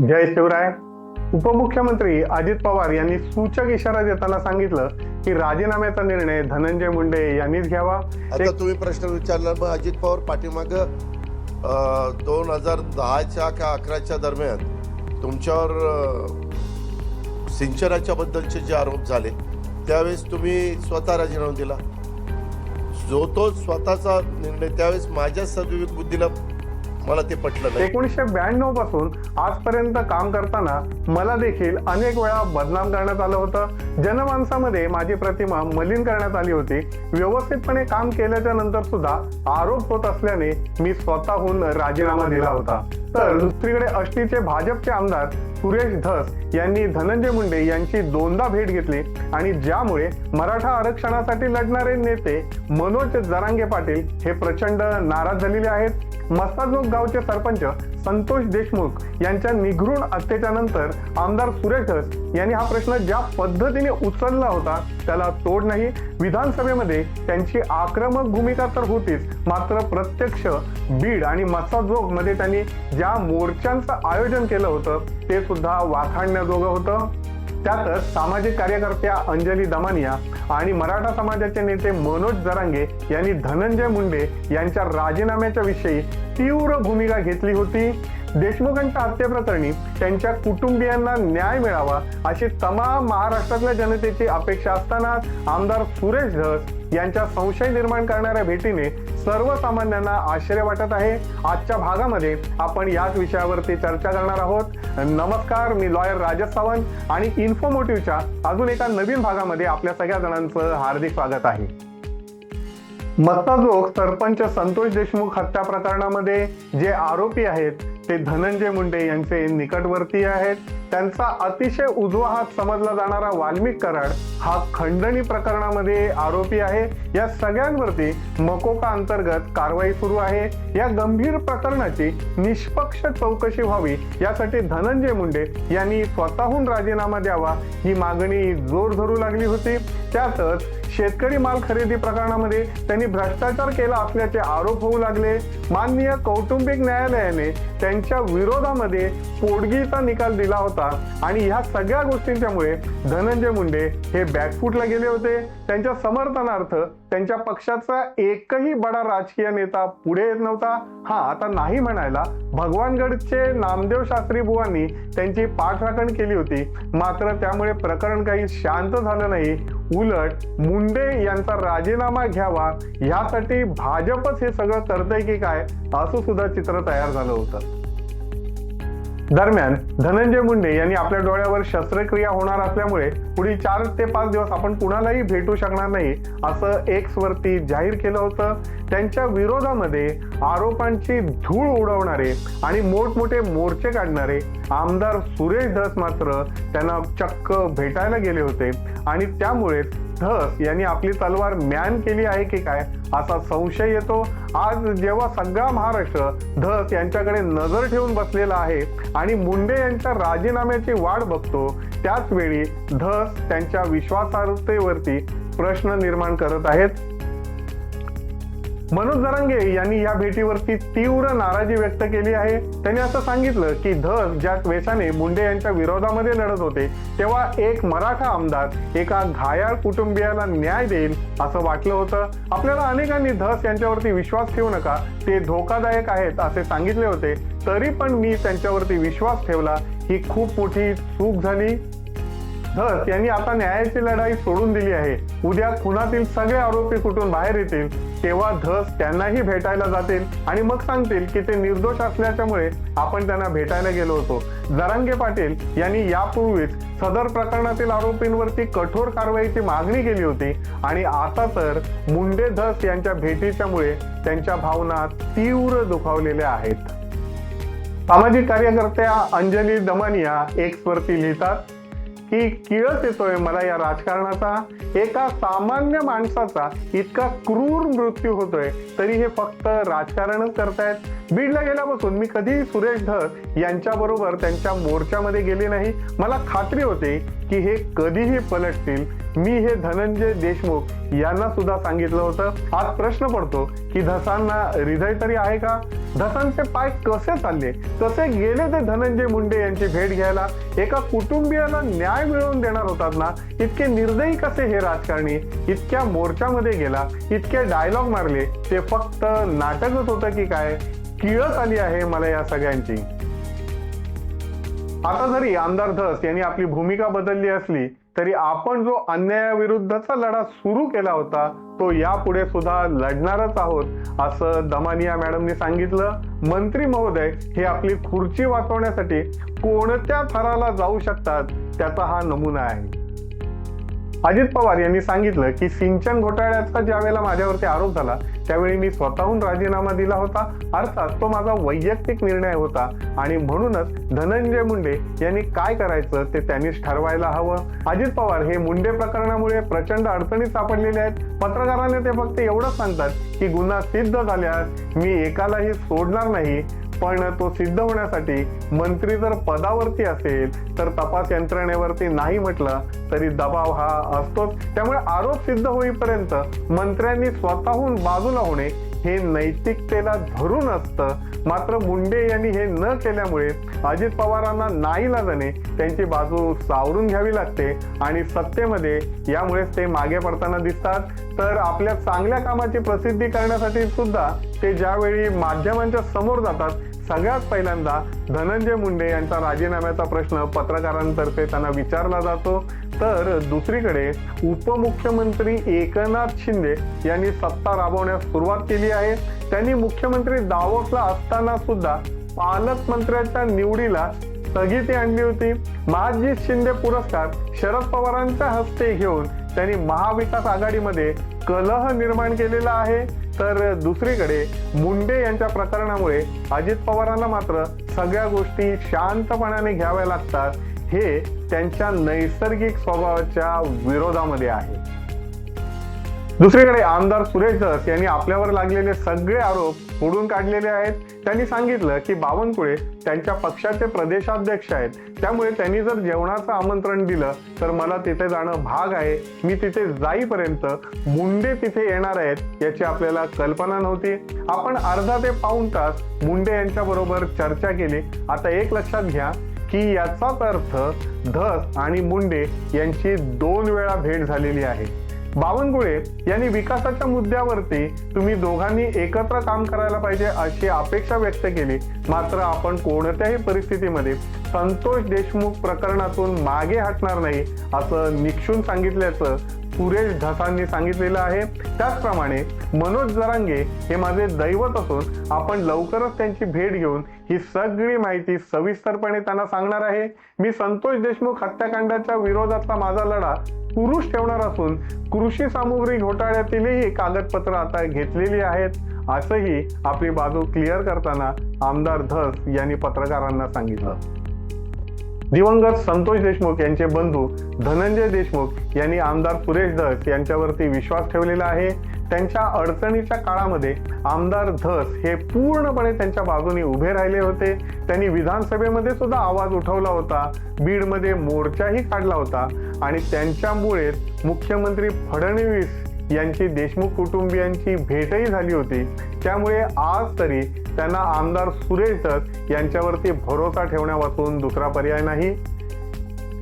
जय शिवराय. उपमुख्यमंत्री अजित पवार यांनी सूचक इशारा देताना सांगितलं की राजीनाम्याचा निर्णय धनंजय मुंडे यांनीच घ्यावा. आता तुम्ही प्रश्न विचारला मग अजित पवार पाठीमाग दोन हजार दहाच्या का अकराच्या दरम्यान तुमच्यावर सिंचनाच्या बद्दलचे जे आरोप झाले त्यावेळेस तुम्ही स्वतः राजीनामा दिला. जो तो स्वतःचा निर्णय त्यावेळेस माझ्या सद्विवेक बुद्धीला मला ते पटलं नाही. एकोणीसशे ब्याण्णवपासून आजपर्यंत काम करताना मला देखील अनेक वेळा बदनाम करण्यात आलं होतं. जनमानसामध्ये माझी प्रतिमा मलिन करण्यात आली होती. व्यवस्थितपणे काम केल्याच्यानंतर सुद्धा आरोप होत असल्याने मी स्वतःहून राजीनामा दिला होता. तर दुसरीकडे अष्टीचे भाजपचे आमदार सुरेश धस यांनी धनंजय मुंडे यांची दोनदा भेट घेतली आणि ज्यामुळे मराठा आरक्षणासाठी लढणारे नेते मनोज जरांगे पाटील हे प्रचंड नाराज झालेले आहेत. मस्ताजोग गावचे सरपंच संतोष देशमुख यांच्या निघृण अत्याच्यानंतर आमदार सुरेश धस यांनी हा प्रश्न ज्या पद्धतीने उचलला होता त्याला तोड नाही. विधानसभेमध्ये त्यांची आक्रमक भूमिका तर होतीच मात्र प्रत्यक्ष बीड आणि मस्ताजोगमध्ये त्यांनी ज्या मोर्चांचं आयोजन केलं होतं ते सुद्धा वाखाणण्याजोगं होतं. त्यातच सामाजिक कार्यकर्त्या अंजली दमानिया आणि मराठा समाजाचे नेते मनोज जरांगे यांनी धनंजय मुंडे यांच्या राजीनाम्याच्या विषयी तीव्र भूमिका घेतली होती. देशमुखांच्या हत्येप्रकरणी त्यांच्या कुटुंबियांना न्याय मिळावा अशी तमाम महाराष्ट्रातल्या जनतेची अपेक्षा असतानाच आमदार सुरेश धस यांच्या संशय निर्माण करणाऱ्या भेटीने सर्वसामान्यांना आश्चर्य वाटत आहे. आजच्या भागामध्ये आपण याच विषयावरती चर्चा करणार आहोत. नमस्कार मी लॉयर राजस सावंत आणि इन्फोमोटिव्हच्या अजून एका नवीन भागामध्ये आपल्या सगळ्या जणांचं हार्दिक स्वागत आहे. मत्ताजोग सरपंच संतोष देशमुख हत्या प्रकरणामध्ये जे आरोपी आहेत ते धनंजय मुंडे यांचे निकटवर्तीय आहेत. त्यांचा अतिशय उजवा हात समजला जाणारा वाल्मिक कराड हा खंडणी प्रकरणामध्ये आरोपी आहे. या सगळ्यांवरती मकोका अंतर्गत कारवाई सुरू आहे. या गंभीर प्रकरणाची निष्पक्ष चौकशी व्हावी यासाठी धनंजय मुंडे यांनी स्वतःहून राजीनामा द्यावा ही मागणी जोर धरू लागली होती. त्यातच शेतकरी माल खरेदी प्रकरणामध्ये त्यांनी भ्रष्टाचार केला असल्याचे आरोप होऊ लागले. माननीय कौटुंबिक न्यायालयाने त्यांच्या विरोधामध्ये पोडगीचा निकाल दिला होता आणि ह्या सगळ्या गोष्टींच्यामुळे धनंजय मुंडे हे बॅकफूटला गेले होते. त्यांच्या समर्थनार्थ त्यांच्या पक्षाचा एकही बडा राजकीय नेता पुढे येत नव्हता. हा आता नाही म्हणायला भगवानगडचे नामदेव शास्त्री बुवांनी त्यांची पाठराखण केली होती. मात्र त्यामुळे प्रकरण काही शांत झालं नाही. उलट मुंडे यांचा राजीनामा घ्यावा ह्यासाठी भाजपच हे सगळं करतंय की काय? असं सुद्धा चित्र तयार झालं होतं. दरम्यान धनंजय मुंडे यांनी आपल्या डोळ्यावर शस्त्रक्रिया होणार असल्यामुळे पुढील चार ते पाच दिवस आपण कुणालाही भेटू शकणार नाही असं एक्स वरती जाहीर केलं होतं. त्यांच्या विरोधामध्ये आरोपांची धूळ उडवणारे आणि मोठमोठे मोर्चे काढणारे आमदार सुरेश धस मात्र त्यांना चक्क भेटायला गेले होते. आणि त्यामुळे धस यांनी आपली तलवार म्यान केली आहे की काय? असा संशय येतो. आज जेव्हा सगळा महाराष्ट्र धस यांच्याकडे नजर ठेवून बसलेला आहे आणि मुंडे यांच्या राजीनाम्याची वाट बघतो त्याच वेळी धस त्यांच्या विश्वासार्हतेवरती प्रश्न निर्माण करत आहेत. मनोज जरांगे यांनी या भेटीवरती तीव्र नाराजी व्यक्त केली आहे. त्यांनी असं सांगितलं की धस ज्या वेशाने मुंडे यांच्या विरोधामध्ये लढत होते तेव्हा एक मराठा आमदार एका घायाळ कुटुंबियाला न्याय देईल असं वाटलं होतं. आपल्याला अनेकांनी धस यांच्यावरती विश्वास ठेवू नका ते धोकादायक आहेत असे सांगितले होते. तरी पण मी त्यांच्यावरती विश्वास ठेवला. ही खूप मोठी चूक झाली. धस यांनी आता न्यायाची लढाई सोडून दिली आहे. उद्या खुनातील सगळे आरोपी कुठून बाहेर येतील तेव्हा धस त्यांनाही भेटायला जातील आणि मग सांगतील की ते निर्दोष असल्याच्यामुळे आपण त्यांना भेटायला गेलो होतो. जरांगे पाटील यांनी यापूर्वीच सदर प्रकरणातील आरोपींवरती कठोर कारवाईची मागणी केली होती आणि आता तर मुंडे धस यांच्या भेटीच्यामुळे त्यांच्या भावना तीव्र दुखावलेल्या आहेत. सामाजिक कार्यकर्त्या अंजली दमानिया एक्सवरती लिहितात की किळस येतोय मला या राजकारणाचा. एका सामान्य माणसाचा इतका क्रूर मृत्यू होतोय तरी हे फक्त राजकारणच करतायत. बीडला गेल्यापासून मी कधीही सुरेश धर यांच्याबरोबर त्यांच्या मोर्चामध्ये गेले नाही. मला खात्री होते की हे कधीही पलटतील. मी हे धनंजय देशमुख यांना सुद्धा सांगितलं होतं. आज प्रश्न पडतो की धसांना हृदय तरी आहे का? धसांचे पाय कसे चालले? कसे गेले ते धनंजय मुंडे यांची भेट घ्यायला? एका कुटुंबियाला न्याय मिळवून देणार होतात ना? इतके निर्दयी कसे हे राजकारणी इतक्या मोर्चामध्ये गेला इतके डायलॉग मारले ते फक्त नाटकच होतं की काय? किळस आली आहे मला या सगळ्यांची. आता जरी आमदार धस यांनी आपली भूमिका बदलली असली तरी आपण जो अन्यायाविरुद्धचा लढा सुरू केला होता तो यापुढे सुद्धा लढणारच आहोत असं दमानिया मॅडमनी सांगितलं. मंत्री महोदय हे आपली खुर्ची वाचवण्यासाठी कोणत्या थराला जाऊ शकतात त्याचा हा नमुना आहे. अजित पवार यांनी सांगितलं की सिंचन घोटाळ्याचा ज्यावेळेला माझ्यावरती आरोप झाला त्यावेळी मी स्वतःहून राजीनामा दिला होता. अर्थात तो माझा वैयक्तिक निर्णय होता. आणि म्हणूनच धनंजय मुंडे यांनी काय करायचं ते त्यांनीच ठरवायला हवं. अजित पवार हे मुंडे प्रकरणामुळे प्रचंड अडचणीत सापडलेले आहेत. पत्रकारांना ते फक्त एवढंच सांगतात की गुन्हा सिद्ध झाल्यास मी एकालाही सोडणार नाही. पण तो सिद्ध होण्यासाठी मंत्री जर पदावरती असेल तर तपास यंत्रणेवरती नाही म्हटलं तरी दबाव हा असतोच. त्यामुळे आरोप सिद्ध होईपर्यंत मंत्र्यांनी स्वतःहून बाजूला होणे हे नैतिकतेला धरून असतं. मात्र मुंडे यांनी हे न केल्यामुळे अजित पवारांना नाईलाजाने त्यांची बाजू सावरून घ्यावी लागते आणि सत्तेमध्ये यामुळेच ते मागे पडताना दिसतात. तर आपल्या चांगल्या कामाची प्रसिद्धी करण्यासाठी सुद्धा ते ज्यावेळी माध्यमांच्या समोर जातात सगळ्यात पहिल्यांदा धनंजय मुंडे यांचा राजीनाम्याचा प्रश्न पत्रकारांतर्फे त्यांना विचारला जातो. तर दुसरीकडे उपमुख्यमंत्री एकनाथ शिंदे यांनी सत्ता राबवण्यास सुरुवात केली आहे. त्यांनी मुख्यमंत्री दावोसला असताना सुद्धा पालकमंत्र्यांच्या निवडीला स्थगिती आणली होती. महाजी शिंदे पुरस्कार शरद पवारांच्या हस्ते घेऊन त्यांनी महाविकास आघाडीमध्ये कलह निर्माण केलेला आहे. तर दुसरीकडे मुंडे यांच्या प्रकरणामुळे अजित पवारांना मात्र सगळ्या गोष्टी शांतपणाने घ्याव्या लागतात. हे त्यांच्या नैसर्गिक स्वभावाच्या विरोधामध्ये आहे. दुसरीकडे आमदार सुरेश धस यांनी आपल्यावर लागलेले सगळे आरोप फोडून काढलेले आहेत. त्यांनी सांगितलं की बावनकुळे त्यांच्या पक्षाचे प्रदेशाध्यक्ष आहेत. त्यामुळे त्यांनी जर जेवणाचं आमंत्रण दिलं तर मला तिथे जाणं भाग आहे. मी तिथे जाईपर्यंत मुंडे तिथे येणार आहेत याची आपल्याला कल्पना नव्हती. आपण अर्धा ते पाऊण तास मुंडे यांच्या बरोबर चर्चा केली. आता एक लक्षात घ्या की याचाच अर्थ धस आणि मुंडे यांची दोन वेळा भेट झालेली आहे. बावनकुळे यांनी विकासाच्या मुद्द्यावरती तुम्ही दोघांनी एकत्र काम करायला पाहिजे अशी अपेक्षा व्यक्त केली. मात्र आपण कोणत्याही परिस्थितीमध्ये संतोष देशमुख प्रकरणातून मागे हटणार नाही असं निक्षून सांगितल्याचं सुरेश ढसांनी सांगितलेलं आहे. त्याचप्रमाणे मनोज जरांगे हे माझे दैवत असून आपण लवकरच त्यांची भेट घेऊन ही सगळी माहिती सविस्तरपणे त्यांना सांगणार आहे. मी संतोष देशमुख हत्याकांडाच्या विरोधातला माझा लढा पुरुष ठेवणार असून कृषी सामुग्री घोटाळ्यातीलही कागदपत्र आता घेतलेली आहेत असंही आपली बाजू क्लिअर करताना आमदार धस यांनी पत्रकारांना सांगितलं. दिवंगत संतोष देशमुख यांचे बंधू धनंजय देशमुख यांनी आमदार सुरेश धस यांच्यावरती विश्वास ठेवलेला आहे. त्यांच्या अडचणीच्या काळामध्ये आमदार धस हे पूर्णपणे त्यांच्या बाजूने उभे राहिले होते. त्यांनी विधानसभेमध्ये सुद्धा आवाज उठवला होता. बीडमध्ये मोर्चाही काढला होता. आणि त्यांच्यामुळेच मुख्यमंत्री फडणवीस यांची देशमुख कुटुंबियांची भेटही झाली होती. त्यामुळे आज तरी त्यांना आमदार सुरेश दत्त यांच्यावरती भरोसा ठेवण्यापासून दुसरा पर्याय नाही.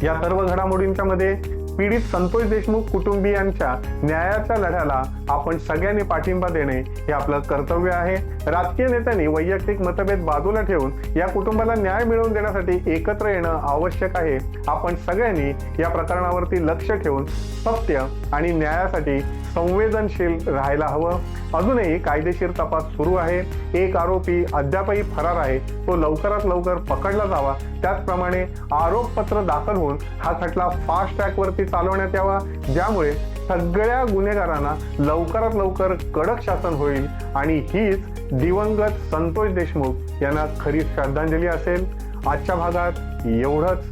या सर्व घडामोडींच्या मध्ये पीडित संतोष देशमुख कुटुंबियांच्या न्यायाच्या लढ्याला आपण सगळ्यांनी पाठिंबा देणे हे आपलं कर्तव्य आहे. राजकीय नेत्यांनी वैयक्तिक मतभेद बाजूला ठेवून या कुटुंबाला न्याय मिळवून देण्यासाठी एकत्र येणं आवश्यक आहे. आपण सगळ्यांनी या प्रकरणावरती लक्ष ठेवून सत्य आणि न्यायासाठी संवेदनशील राहायला हवं. अजूनही कायदेशीर तपास सुरू आहे. एक आरोपी अद्यापही फरार आहे. तो लवकरात लवकर पकडला जावा त्याचप्रमाणे आरोपपत्र दाखल होऊन हा खटला फास्ट ट्रॅकवरती चालवण्यात यावा ज्यामुळे सगळ्या गुन्हेगारांना लवकरात लवकर कडक शासन होईल आणि हीच दिवंगत संतोष देशमुख यांना खरी श्रद्धांजली असेल. आजच्या भागात एवढंच.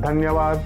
धन्यवाद.